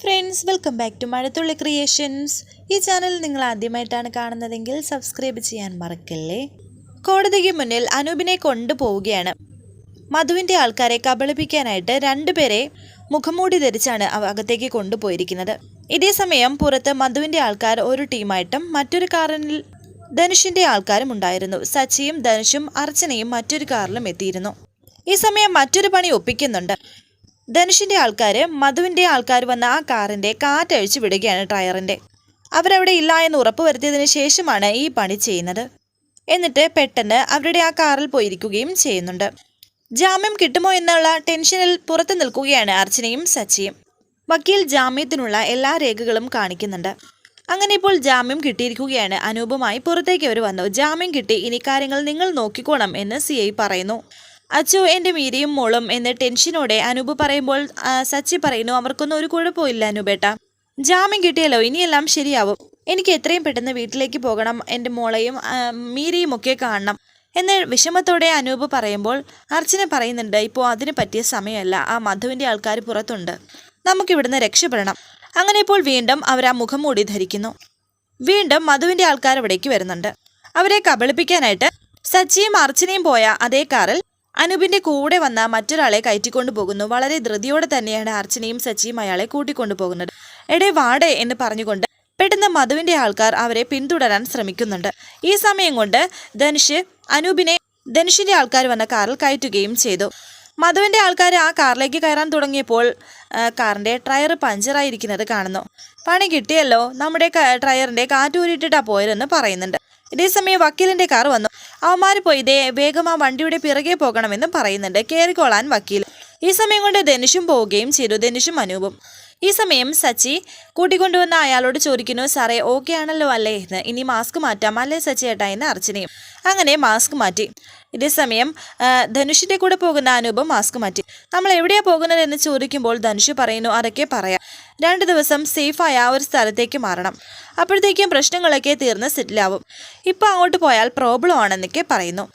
Friends welcome back to Mazhathulli creations. ഈ channel നിങ്ങൾ ആദ്യമായിട്ടാണ് കാണുന്നതെങ്കിൽ സബ്സ്ക്രൈബ് ചെയ്യാൻ മറക്കല്ലേ? കോടതിക്ക് മുന്നിൽ അനൂപിനെ കൊണ്ടുപോവുകയാണ്. മധുവിന്റെ ആൾക്കാരെ കബളിപ്പിക്കാനായിട്ട് രണ്ടുപേരെ മുഖംമൂടി ധരിച്ചാണ് അകത്തേക്ക് കൊണ്ടുപോയിരിക്കുന്നത്. ഇതേ സമയം പുറത്ത് മധുവിന്റെ ആൾക്കാർ ഒരു ടീമായിട്ടും മറ്റൊരു കാറിൽ ധനുഷിന്റെ ആൾക്കാരും ഉണ്ടായിരുന്നു. സച്ചിയും ധനുഷും അർച്ചനയും മറ്റൊരു കാറിലും എത്തിയിരുന്നു. ഈ സമയം മറ്റൊരു പണി ഒപ്പിക്കുന്നുണ്ട്. ധനുഷിന്റെ ആൾക്കാർ മധുവിന്റെ ആൾക്കാർ വന്ന ആ കാറിന്റെ കാറ്റഴിച്ചു വിടുകയാണ് ടയറിന്റെ. അവരവിടെ ഇല്ല എന്ന് ഉറപ്പുവരുത്തിയതിന് ശേഷമാണ് ഈ പണി ചെയ്യുന്നത്. എന്നിട്ട് പെട്ടെന്ന് അവരുടെ ആ കാറിൽ പോയിരിക്കുകയും ചെയ്യുന്നുണ്ട്. ജാമ്യം കിട്ടുമോ എന്നുള്ള ടെൻഷനിൽ പുറത്തു നിൽക്കുകയാണ് അർച്ചനയും സച്ചിയും. വക്കീൽ ജാമ്യത്തിനുള്ള എല്ലാ രേഖകളും കാണിക്കുന്നുണ്ട്. അങ്ങനെ ഇപ്പോൾ ജാമ്യം കിട്ടിയിരിക്കുകയാണ്. അനൂപമായി പുറത്തേക്ക് അവർ വന്നു. ജാമ്യം കിട്ടി. ഇനി കാര്യങ്ങൾ നിങ്ങൾ നോക്കിക്കോണം എന്ന് സി പറയുന്നു. അച്ചു എന്റെ മീരയും മോളും എന്ന് ടെൻഷനോടെ അനൂപ് പറയുമ്പോൾ സച്ചി പറയുന്നു അവർക്കൊന്നും ഒരു കുഴപ്പമില്ല അനൂപേട്ട. ജാമ്യം കിട്ടിയല്ലോ ഇനിയെല്ലാം ശരിയാവും. എനിക്ക് എത്രയും പെട്ടെന്ന് വീട്ടിലേക്ക് പോകണം എന്റെ മോളെയും മീരിയും ഒക്കെ കാണണം. എന്ന് വിഷമത്തോടെ അനൂപ് പറയുമ്പോൾ അർച്ചന പറയുന്നുണ്ട് ഇപ്പോൾ അതിന് പറ്റിയ സമയമല്ല ആ മധുവിന്റെ ആൾക്കാർ പുറത്തുണ്ട്. നമുക്കിവിടുന്ന് രക്ഷപ്പെടണം. അങ്ങനെ ഇപ്പോൾ വീണ്ടും അവർ ആ മുഖം മൂടി ധരിക്കുന്നു. വീണ്ടും മധുവിന്റെ ആൾക്കാർ ഇവിടേക്ക് വരുന്നുണ്ട്. അവരെ കബളിപ്പിക്കാനായിട്ട് സച്ചിയും അർച്ചനയും പോയ അതേ കാറിൽ അനൂപിന്റെ കൂടെ വന്ന മറ്റൊരാളെ കയറ്റിക്കൊണ്ടു പോകുന്നു. വളരെ ധൃതിയോടെ തന്നെയാണ് അർച്ചനയും സച്ചിയും അയാളെ കൂട്ടിക്കൊണ്ടു പോകുന്നത്. എടേ വാടേ എന്ന് പറഞ്ഞുകൊണ്ട് പെട്ടെന്ന് മധുവിന്റെ ആൾക്കാർ അവരെ പിന്തുടരാൻ ശ്രമിക്കുന്നുണ്ട്. ഈ സമയം കൊണ്ട് ധനുഷ് അനൂപിനെ ധനുഷിന്റെ ആൾക്കാർ വന്ന കാറിൽ കയറ്റുകയും ചെയ്തു. മധുവിന്റെ ആൾക്കാർ ആ കാറിലേക്ക് കയറാൻ തുടങ്ങിയപ്പോൾ കാറിന്റെ ടയർ പഞ്ചറായിരിക്കുന്നത് കാണുന്നു. പണി കിട്ടിയല്ലോ നമ്മുടെ ടയറിന്റെ കാറ്റൂരിട്ടിട്ടാ പോയതെന്ന് പറയുന്നുണ്ട്. ഇതേസമയം വക്കീലിന്റെ കാർ വന്നു. അവന്മാർ പോയി ഇതേ വേഗം ആ വണ്ടിയുടെ പിറകെ പോകണമെന്നും പറയുന്നുണ്ട്. കയറിക്കോളാൻ വക്കീൽ. ഈ സമയം കൊണ്ട് ധനുഷും പോവുകയും ചെയ്തു. ധനുഷും അനൂപും. ഈ സമയം സച്ചി കൂട്ടിക്കൊണ്ടുവന്ന അയാളോട് ചോദിക്കുന്നു സാറേ ഓക്കെ ആണല്ലോ അല്ലേ? എന്ന്. ഇനി മാസ്ക് മാറ്റാം. അല്ലേ സച്ചി ഏട്ടാ? എന്ന് അർച്ചനയും. അങ്ങനെ മാസ്ക് മാറ്റി. ഇതേസമയം സമയം ധനുഷിന്റെ കൂടെ പോകുന്ന അനൂപ് മാസ്ക് മാറ്റി. നമ്മൾ എവിടെയാ പോകുന്നത് എന്ന് ചോദിക്കുമ്പോൾ ധനുഷ് പറയുന്നു അതൊക്കെ പറയാം. രണ്ട് ദിവസം സേഫായ ആ ഒരു സ്ഥലത്തേക്ക് മാറണം. അപ്പോഴത്തേക്കും പ്രശ്നങ്ങളൊക്കെ തീർന്ന് സെറ്റിലാവും. ഇപ്പൊ അങ്ങോട്ട് പോയാൽ പ്രോബ്ലം ആണെന്നൊക്കെ പറയുന്നു.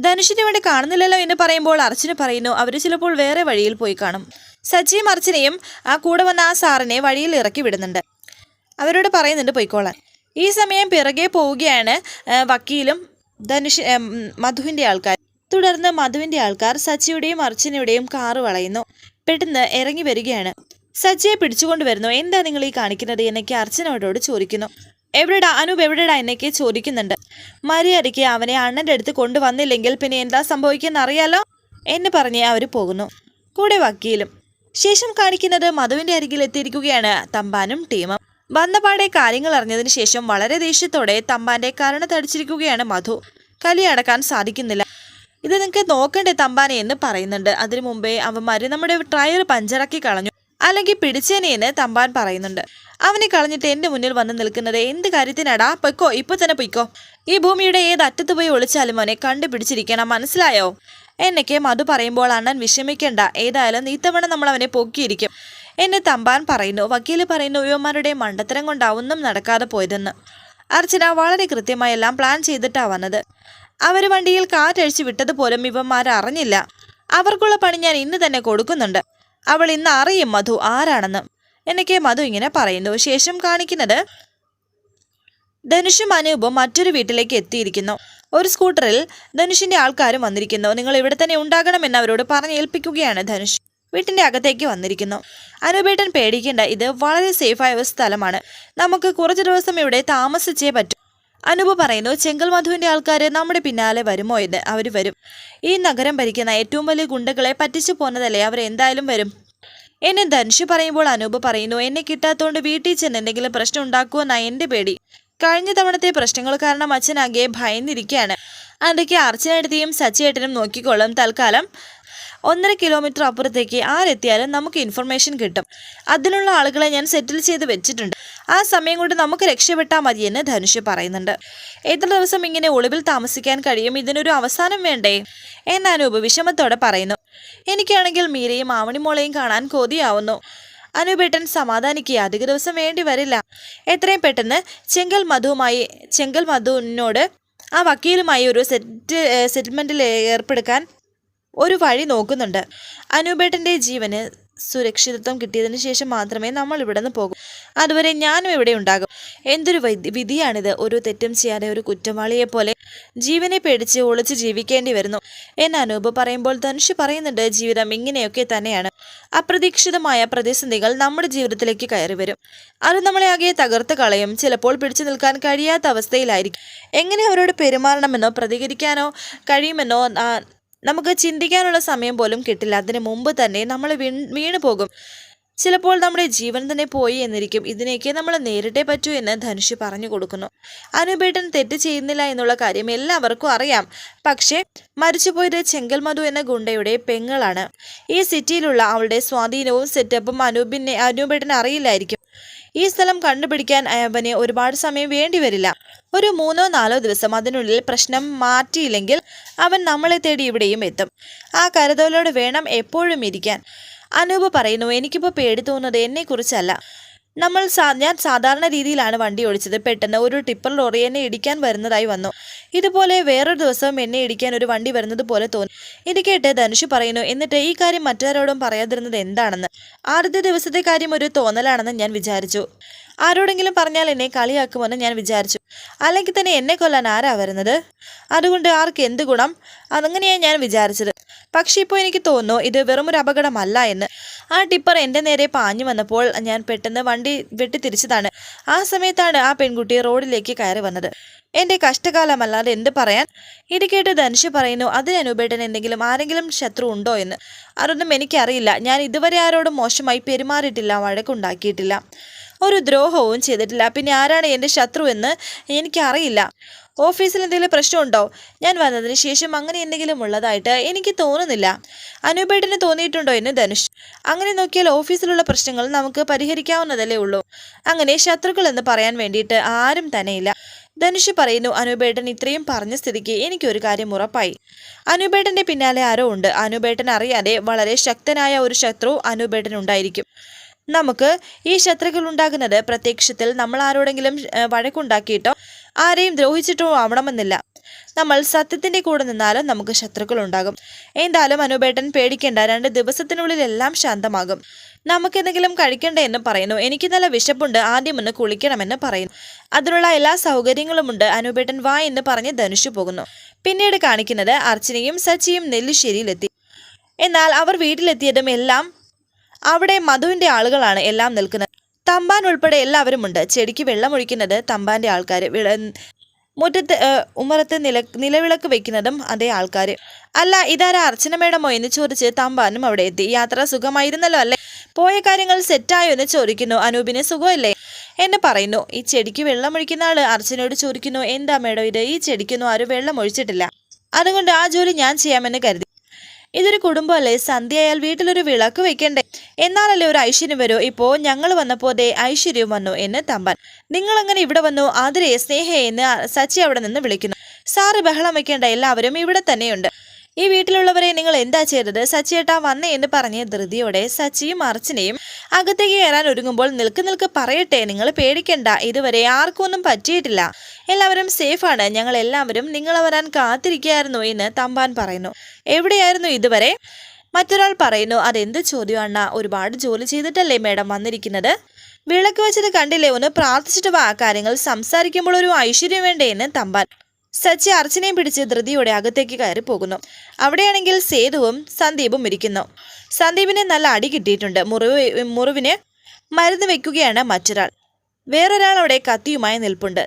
ധനുഷിനെ വേണ്ടി കാണുന്നില്ലല്ലോ എന്ന് പറയുമ്പോൾ അർച്ചന പറയുന്നു അവർ ചിലപ്പോൾ വേറെ വഴിയിൽ പോയി കാണും. സച്ചിയും അർച്ചനയും ആ കൂടെ വന്ന ആ സാറിനെ വഴിയിൽ ഇറക്കി വിടുന്നുണ്ട്. അവരോട് പറയുന്നുണ്ട് പൊയ്ക്കോളാൻ. ഈ സമയം പിറകെ പോവുകയാണ് വക്കീലും ധനുഷ് മധുവിന്റെ ആൾക്കാർ. തുടർന്ന് മധുവിന്റെ ആൾക്കാർ സച്ചിയുടെയും അർച്ചനയുടെയും കാറ് വളയുന്നു. പെട്ടെന്ന് ഇറങ്ങി വരികയാണ്. സച്ചിയെ പിടിച്ചുകൊണ്ട് വരുന്നു. എന്താ നിങ്ങൾ ഈ കാണിക്കുന്നത്? എന്നൊക്കെ അർച്ചനയോടോട് ചോദിക്കുന്നു. എവിടെടാ? അനൂപ് എവിടെടാ? എന്നൊക്കെ ചോദിക്കുന്നുണ്ട്. മര്യാദയ്ക്ക് അവനെ അണ്ണന്റെ അടുത്ത് കൊണ്ടുവന്നില്ലെങ്കിൽ പിന്നെ എന്താ സംഭവിക്കുന്ന അറിയാലോ? എന്ന് പറഞ്ഞ് അവർ പോകുന്നു. കൂടെ വക്കീലും. ശേഷം കാണിക്കുന്നത് മധുവിന്റെ അരികിൽ എത്തിയിരിക്കുകയാണ് തമ്പാനും ടീമും. വന്നപാടെ കാര്യങ്ങൾ അറിഞ്ഞതിന് ശേഷം വളരെ ദേഷ്യത്തോടെ തമ്പാന്റെ കരണ തടിച്ചിരിക്കുകയാണ് മധു. കലി അടക്കാൻ സാധിക്കുന്നില്ല. ഇത് നിങ്ങൾക്ക് നോക്കണ്ടേ തമ്പാനെ എന്ന് പറയുന്നുണ്ട്. അതിനു മുമ്പേ അവന്മാര് നമ്മുടെ ടയർ പഞ്ചറാക്കി കളഞ്ഞു. അല്ലെങ്കിൽ പിടിച്ചേനെ എന്ന് തമ്പാൻ പറയുന്നുണ്ട്. അവനെ കളഞ്ഞിട്ട് എന്റെ മുന്നിൽ വന്ന് നിൽക്കുന്നത് എന്ത് കാര്യത്തിനാടാ? പൊയ്ക്കോ ഇപ്പൊ തന്നെ പൊയ്ക്കോ. ഈ ഭൂമിയുടെ ഏത് അറ്റത്ത് പോയി ഒളിച്ചാലും അവനെ കണ്ടുപിടിച്ചിരിക്കണം മനസ്സിലായോ? എന്നൊക്കെ മധു പറയുമ്പോൾ അണ്ണൻ വിഷമിക്കണ്ട. ഏതായാലും ഇത്തവണ നമ്മൾ അവനെ പൊക്കിയിരിക്കും. എന്നെ തമ്പാൻ പറയുന്നു. വക്കീൽ പറയുന്നു യുവമാരുടെ മണ്ടത്തരം കൊണ്ടാ നടക്കാതെ പോയതെന്ന്. അർച്ചന വളരെ കൃത്യമായി എല്ലാം പ്ലാൻ ചെയ്തിട്ടാ വന്നത്. അവർ വണ്ടിയിൽ കാറ്റഴിച്ച് വിട്ടതുപോലും ഇവന്മാർ അറിഞ്ഞില്ല. അവർക്കുള്ള പണി ഞാൻ ഇന്ന് തന്നെ കൊടുക്കുന്നുണ്ട്. അവൾ ഇന്ന് അറിയും മധു ആരാണെന്ന്. എനിക്ക് മധു ഇങ്ങനെ പറയുന്നു. ശേഷം കാണിക്കുന്നത് ധനുഷും അനൂപും മറ്റൊരു വീട്ടിലേക്ക് എത്തിയിരിക്കുന്നു. ഒരു സ്കൂട്ടറിൽ ധനുഷിന്റെ ആൾക്കാരും വന്നിരിക്കുന്നു. നിങ്ങൾ ഇവിടെ തന്നെ ഉണ്ടാകണമെന്ന് അവരോട് പറഞ്ഞേൽപ്പിക്കുകയാണ് ധനുഷ്. വീട്ടിന്റെ അകത്തേക്ക് വന്നിരിക്കുന്നു. അനുപേട്ടൻ പേടിക്കേണ്ട ഇത് വളരെ സേഫായ ഒരു സ്ഥലമാണ്. നമുക്ക് കുറച്ച് ദിവസം ഇവിടെ താമസിച്ചേ പറ്റൂ. അനൂപ് പറയുന്നു ചെങ്കൽ മധുവിന്റെ ആൾക്കാർ നമ്മുടെ പിന്നാലെ വരുമോ? എന്ന്. അവർ വരും. ഈ നഗരം ഭരിക്കുന്ന ഏറ്റവും വലിയ ഗുണ്ടകളെ പറ്റിച്ചു പോന്നതല്ലേ? അവർ എന്തായാലും വരും. എന്നെ ധനുഷ് പറയുമ്പോൾ അനൂപ് പറയുന്നു എന്നെ കിട്ടാത്തതുകൊണ്ട് വീട്ടിൽ ചെന്ന് എന്തെങ്കിലും പ്രശ്നം ഉണ്ടാക്കുമെന്നാണ് എന്റെ പേടി. കഴിഞ്ഞ തവണത്തെ പ്രശ്നങ്ങൾ കാരണം അച്ഛനാകെ ഭയന്നിരിക്കുകയാണ് അതൊക്കെ അർച്ചനടുത്തെയും സച്ചിയേട്ടനും നോക്കിക്കോളും തൽക്കാലം ഒന്നര കിലോമീറ്റർ അപ്പുറത്തേക്ക് ആരെത്തിയാലും നമുക്ക് ഇൻഫർമേഷൻ കിട്ടും. അതിനുള്ള ആളുകളെ ഞാൻ സെറ്റിൽ ചെയ്ത് വെച്ചിട്ടുണ്ട്. ആ സമയം കൊണ്ട് നമുക്ക് രക്ഷപ്പെട്ടാൽ മതിയെന്ന് ധനുഷ് പറയുന്നുണ്ട്. എത്ര ദിവസം ഇങ്ങനെ ഒളിവിൽ താമസിക്കാൻ കഴിയും? ഇതിനൊരു അവസാനം വേണ്ടേ? എന്ന് അനൂപ് വിഷമത്തോടെ പറയുന്നു. എനിക്കാണെങ്കിൽ മീരയും ആവണിമോളെയും കാണാൻ കോതിയാവുന്നു. അനുപേട്ടൻ സമാധാനിക്കുക അധിക ദിവസം വേണ്ടി വരില്ല. എത്രയും പെട്ടെന്ന് ചെങ്കൽ മധുവുമായി ചെങ്കൽ മധുവിനോട് ആ വക്കീലുമായി ഒരു സെറ്റ് സെറ്റിൽമെന്റിൽ ഏർപ്പെടുക്കാൻ ഒരു വഴി നോക്കുന്നുണ്ട്. അനൂപേട്ടന്റെ ജീവന് സുരക്ഷിതത്വം കിട്ടിയതിന് ശേഷം മാത്രമേ നമ്മൾ ഇവിടെ നിന്ന് പോകൂ. അതുവരെ ഞാനും ഇവിടെ ഉണ്ടാകും. എന്തൊരു വിധിയാണിത്. ഒരു തെറ്റും ചെയ്യാതെ ഒരു കുറ്റവാളിയെ പോലെ ജീവനെ പേടിച്ച് ഒളിച്ച് ജീവിക്കേണ്ടി വരുന്നു. എന്ന അനൂപ് പറയുമ്പോൾ ധനുഷ് പറയുന്നുണ്ട് ജീവിതം ഇങ്ങനെയൊക്കെ തന്നെയാണ്. അപ്രതീക്ഷിതമായ പ്രതിസന്ധികൾ നമ്മുടെ ജീവിതത്തിലേക്ക് കയറി വരും. അത് നമ്മളെ ആകെ തകർത്ത് കളയും. ചിലപ്പോൾ പിടിച്ചു നിൽക്കാൻ കഴിയാത്ത അവസ്ഥയിലായിരിക്കും. എങ്ങനെ അവരോട് പെരുമാറണമെന്നോ പ്രതികരിക്കാനോ കഴിയുമെന്നോ നമുക്ക് ചിന്തിക്കാനുള്ള സമയം പോലും കിട്ടില്ല. അതിന് മുമ്പ് തന്നെ നമ്മൾ വീണു പോകും. ചിലപ്പോൾ നമ്മുടെ ജീവൻ തന്നെ പോയി എന്നിരിക്കും. ഇതിനേക്ക് നമ്മൾ നേരിട്ടേ പറ്റൂ എന്ന് ധനുഷ് പറഞ്ഞു കൊടുക്കുന്നു. അനുപേട്ടൻ തെറ്റ് ചെയ്യുന്നില്ല എന്നുള്ള കാര്യം എല്ലാവർക്കും അറിയാം. പക്ഷേ മരിച്ചുപോയത് ചെങ്കൽ മധു എന്ന ഗുണ്ടയുടെ പെങ്ങളാണ്. ഈ സിറ്റിയിലുള്ള അവളുടെ സ്വാധീനവും സെറ്റപ്പും അനൂപിനെ അനൂപേട്ടൻ അറിയില്ലായിരിക്കും. ഈ സ്ഥലം കണ്ടുപിടിക്കാൻ അവന് ഒരുപാട് സമയം വേണ്ടി വരില്ല. ഒരു മൂന്നോ നാലോ ദിവസം അതിനുള്ളിൽ പ്രശ്നം മാറ്റിയില്ലെങ്കിൽ അവൻ നമ്മളെ തേടി ഇവിടെയും എത്തും. ആ കരുതലോട് വേണം എപ്പോഴും ഇരിക്കാൻ. അനൂപ് പറയുന്നു എനിക്കിപ്പോൾ പേടി തോന്നുന്നത് എന്നെക്കുറിച്ചല്ല. നമ്മൾ സാ ഞാൻ സാധാരണ രീതിയിലാണ് വണ്ടി ഓടിച്ചത്. പെട്ടെന്ന് ഒരു ടിപ്പർ ലോറി എന്നെ ഇടിക്കാൻ വരുന്നതായി വന്നു. ഇതുപോലെ വേറൊരു ദിവസം എന്നെ ഇടിക്കാൻ ഒരു വണ്ടി വരുന്നത് പോലെ തോന്നി. ഇത് കേട്ട് ധനുഷ് പറയുന്നു എന്നിട്ട് ഈ കാര്യം മറ്റാരോടും പറയാതിരുന്നത് എന്താണെന്ന്? ആദ്യത്തെ ദിവസത്തെ കാര്യം ഒരു തോന്നലാണെന്ന് ഞാൻ വിചാരിച്ചു. ആരോടെങ്കിലും പറഞ്ഞാൽ എന്നെ കളിയാക്കുമെന്ന് ഞാൻ വിചാരിച്ചു. അല്ലെങ്കിൽ തന്നെ എന്നെ കൊല്ലാൻ ആരാ വരുന്നത്? അതുകൊണ്ട് ആർക്ക് എന്ത് ഗുണം? അതങ്ങനെയാണ് ഞാൻ വിചാരിച്ചത്. പക്ഷെ ഇപ്പോൾ എനിക്ക് തോന്നുന്നു ഇത് വെറുമൊരു അപകടമല്ല എന്ന്. ആ ടിപ്പർ എന്റെ നേരെ പാഞ്ഞു വന്നപ്പോൾ ഞാൻ പെട്ടെന്ന് വണ്ടി വെട്ടിത്തിരിച്ചതാണ്. ആ സമയത്താണ് ആ പെൺകുട്ടി റോഡിലേക്ക് കയറി വന്നത്. എന്റെ കഷ്ടകാലമല്ലാതെ എന്ത് പറയാൻ? ഇത് കേട്ട് ധനുഷ് പറയുന്നു അതിന് അനുപേട്ടൻ എന്തെങ്കിലും ആരെങ്കിലും ശത്രു ഉണ്ടോ എന്ന്? അതൊന്നും എനിക്കറിയില്ല. ഞാൻ ഇതുവരെ ആരോടും മോശമായി പെരുമാറിയിട്ടില്ല വഴക്കുണ്ടാക്കിയിട്ടില്ല. ഒരു ദ്രോഹവും ചെയ്തിട്ടില്ല. പിന്നെ ആരാണ് എന്റെ ശത്രു എന്ന് എനിക്കറിയില്ല. ഓഫീസിൽ എന്തെങ്കിലും പ്രശ്നമുണ്ടോ? ഞാൻ വന്നതിന് ശേഷം അങ്ങനെ എന്തെങ്കിലും ഉള്ളതായിട്ട് എനിക്ക് തോന്നുന്നില്ല. അനുപേട്ടന് തോന്നിയിട്ടുണ്ടോ എന്ന് ധനുഷ്? അങ്ങനെ നോക്കിയാൽ ഓഫീസിലുള്ള പ്രശ്നങ്ങൾ നമുക്ക് പരിഹരിക്കാവുന്നതല്ലേ ഉള്ളൂ. അങ്ങനെ ശത്രുക്കൾ എന്ന് പറയാൻ വേണ്ടിയിട്ട് ആരും തന്നെയില്ല. ധനുഷ് പറയുന്നു അനുപേട്ടൻ ഇത്രയും പറഞ്ഞ സ്ഥിതിക്ക് എനിക്കൊരു കാര്യം ഉറപ്പായി. അനുപേട്ടന്റെ പിന്നാലെ ആരോ ഉണ്ട്. അനുപേട്ടൻ അറിയാതെ വളരെ ശക്തനായ ഒരു ശത്രു അനുപേട്ടൻ ഉണ്ടായിരിക്കും നമുക്ക് ഈ ശത്രുക്കൾ ഉണ്ടാകുന്നത് പ്രത്യക്ഷത്തിൽ നമ്മൾ ആരോടെങ്കിലും വഴക്കുണ്ടാക്കിയിട്ടോ ആരെയും ദ്രോഹിച്ചിട്ടോ ആവണമെന്നില്ല. നമ്മൾ സത്യത്തിന്റെ കൂടെ നിന്നാലും നമുക്ക് ശത്രുക്കൾ ഉണ്ടാകും. എന്തായാലും അനുപേട്ടൻ പേടിക്കേണ്ട രണ്ട് ദിവസത്തിനുള്ളിൽ എല്ലാം ശാന്തമാകും. നമുക്ക് നമുക്കെന്തെങ്കിലും കഴിക്കണ്ടേ എന്ന് പറയുന്നു. എനിക്ക് നല്ല വിശപ്പുണ്ട്. ആദ്യം ഒന്ന് കുളിക്കണമെന്ന് പറയുന്നു. അതിനുള്ള എല്ലാ സൗകര്യങ്ങളുമുണ്ട് അനുപേട്ടൻ വാ എന്ന് പറഞ്ഞ് ധനുഷ് പോകുന്നു. പിന്നീട് കാണിക്കുന്നത് അർച്ചനയും സച്ചിയും നെല്ലിശ്ശേരിയിലെത്തി. എന്നാൽ അവർ വീട്ടിലെത്തിയതും എല്ലാം അവിടെ മധുവിന്റെ ആളുകളാണ് എല്ലാം നിൽക്കുന്നത്. തമ്പാൻ ഉൾപ്പെടെ എല്ലാവരുമുണ്ട്. ചെടിക്ക് വെള്ളമൊഴിക്കുന്നത് തമ്പാന്റെ ആൾക്കാർ മുറ്റത്ത് ഉമ്മറത്ത് നില നിലവിളക്ക് വെക്കുന്നതും അതേ ആൾക്കാർ അല്ല ഇതാരാ അർച്ചന മേഡമോ എന്ന് ചോദിച്ച് തമ്പാനും അവിടെ എത്തി. യാത്ര സുഖമായിരുന്നല്ലോ അല്ലേ? പോയ കാര്യങ്ങൾ സെറ്റായോ എന്ന് ചോദിക്കുന്നു. അനൂപിന് സുഖമല്ലേ? എന്ന് പറയുന്നു. ഈ ചെടിക്ക് വെള്ളമൊഴിക്കുന്ന ആൾ അർച്ചനയോട് ചോദിക്കുന്നു എന്താ മേഡം ഇത്? ഈ ചെടിക്കൊന്നും ആരും വെള്ളം ഒഴിച്ചിട്ടില്ല. അതുകൊണ്ട് ആ ജോലി ഞാൻ ചെയ്യാമെന്ന് കരുതി. ഇതൊരു കുടുംബമല്ലേ? സന്ധ്യയായാൽ വീട്ടിലൊരു വിളക്ക് വെക്കണ്ടേ? എന്നാലല്ലേ ഒരു ഐശ്വര്യം വരൂ? ഇപ്പോ ഞങ്ങൾ വന്നപ്പോ ദേ ഐശ്വര്യം വന്നു എന്ന് തമ്പാൻ. നിങ്ങൾ അങ്ങനെ ഇവിടെ വന്നു? ആതിരെ സ്നേഹയെന്ന് സച്ചി അവിടെ നിന്ന് വിളിക്കുന്നു. സാറ് ബഹളം വെക്കേണ്ട എല്ലാവരും ഇവിടെ തന്നെയുണ്ട്. ഈ വീട്ടിലുള്ളവരെ നിങ്ങൾ എന്താ ചെയ്തത്? സച്ചിയേട്ടാ വന്നേ എന്ന് പറഞ്ഞ് ധൃതിയോടെ സച്ചിയും അർച്ചനയും അകത്തേക്ക് കയറാൻ ഒരുങ്ങുമ്പോൾ നിൽക്ക് നിൽക്ക് പറയട്ടെ നിങ്ങൾ പേടിക്കണ്ട ഇതുവരെ ആർക്കൊന്നും പറ്റിയിട്ടില്ല. എല്ലാവരും സേഫാണ് ഞങ്ങൾ എല്ലാവരും നിങ്ങളെ വരാൻ കാത്തിരിക്കുകയായിരുന്നു എന്ന് തമ്പാൻ പറയുന്നു. എവിടെയായിരുന്നു ഇതുവരെ? മറ്റൊരാൾ പറയുന്നു അതെന്ത് ചോദ്യമാണ് ഒരുപാട് ജോലി ചെയ്തിട്ടല്ലേ മേഡം വന്നിരിക്കുന്നത്? വിളക്ക് വെച്ചത് കണ്ടില്ലേ ഒന്ന് പ്രാർത്ഥിച്ചിട്ട് വാ കാര്യങ്ങൾ സംസാരിക്കുമ്പോൾ ഒരു ഐശ്വര്യം വേണ്ടേ? എന്ന് തമ്പാൻ സച്ചി അർച്ചനയും പിടിച്ച് ധൃതിയോടെ അകത്തേക്ക് കയറി പോകുന്നു. അവിടെയാണെങ്കിൽ സേതുവും സന്ദീപും ഇരിക്കുന്നു. സന്ദീപിന് നല്ല അടി കിട്ടിയിട്ടുണ്ട്. മുറിവ് മുറിവിന് മരുന്ന് വെക്കുകയാണ് മറ്റൊരാൾ. വേറൊരാൾ അവിടെ കത്തിയുമായി നിൽപ്പുണ്ട്.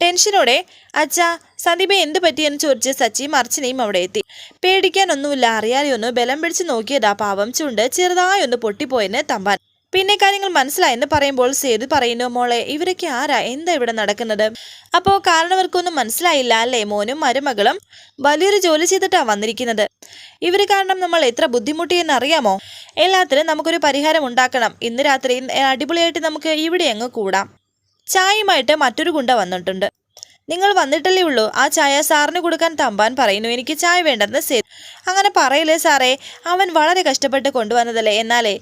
ടെൻഷനോടെ അച്ഛ സന്ദീപ് എന്ത് പറ്റിയെന്ന് ചോദിച്ച് സച്ചിയും അർച്ചനയും അവിടെ എത്തി. പേടിക്കാനൊന്നുമില്ല അറിയാതെ ഒന്ന് ബലം പിടിച്ച് നോക്കിയതാ പാവം ചുണ്ട് ചെറുതായൊന്ന് പൊട്ടിപ്പോയെന്ന് തമ്പാൻ. പിന്നെ കാര്യങ്ങൾ മനസ്സിലായെന്ന് പറയുമ്പോൾ സേതു പറയുന്നു മോളെ ഇവരൊക്കെ ആരാ? എന്താ ഇവിടെ നടക്കുന്നത്? അപ്പോ കാരണവർക്കൊന്നും മനസ്സിലായില്ല അല്ലേ? മോനും മരുമകളും വലിയൊരു ജോലി ചെയ്തിട്ടാ വന്നിരിക്കുന്നത്. ഇവർ കാരണം നമ്മൾ എത്ര ബുദ്ധിമുട്ടിയെന്ന് അറിയാമോ? എല്ലാത്തിനും നമുക്കൊരു പരിഹാരം ഉണ്ടാക്കണം. ഇന്ന് രാത്രി അടിപൊളിയായിട്ട് നമുക്ക് ഇവിടെ അങ്ങ് കൂടാം. ചായയുമായിട്ട് മറ്റൊരു ഗുണ്ട വന്നിട്ടുണ്ട്. നിങ്ങൾ വന്നിട്ടല്ലേ ഉള്ളൂ. ആ ചായ സാറിന് കൊടുക്കാൻ തമ്പാൻ പറയുന്നു. എനിക്ക് ചായ വേണ്ടെന്ന് സേ അങ്ങനെ പറയില്ലേ സാറേ അവൻ വളരെ കഷ്ടപ്പെട്ട് കൊണ്ടുവന്നതല്ലേ? എന്നാലേ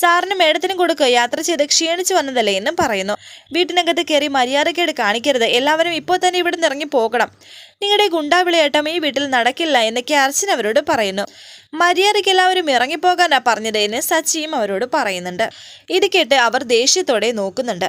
സാറിന് മേഡത്തിനും കൊടുക്കുക യാത്ര ചെയ്ത് ക്ഷീണിച്ചു വന്നതല്ലേ എന്നും പറയുന്നു. വീട്ടിനകത്ത് കയറി മര്യാദക്കേട് കാണിക്കരുത്. എല്ലാവരും ഇപ്പോൾ തന്നെ ഇവിടെ നിന്ന് ഇറങ്ങി പോകണം. നിങ്ങളുടെ ഗുണ്ടാവിളിയേട്ടം ഈ വീട്ടിൽ നടക്കില്ല എന്നൊക്കെ അർച്ചൻ അവരോട് പറയുന്നു. മര്യാദയ്ക്ക് എല്ലാവരും ഇറങ്ങിപ്പോകാനാ പറഞ്ഞത് എന്ന് സച്ചിയും അവരോട് പറയുന്നുണ്ട്. ഇത് കേട്ട് അവർ ദേഷ്യത്തോടെ നോക്കുന്നുണ്ട്.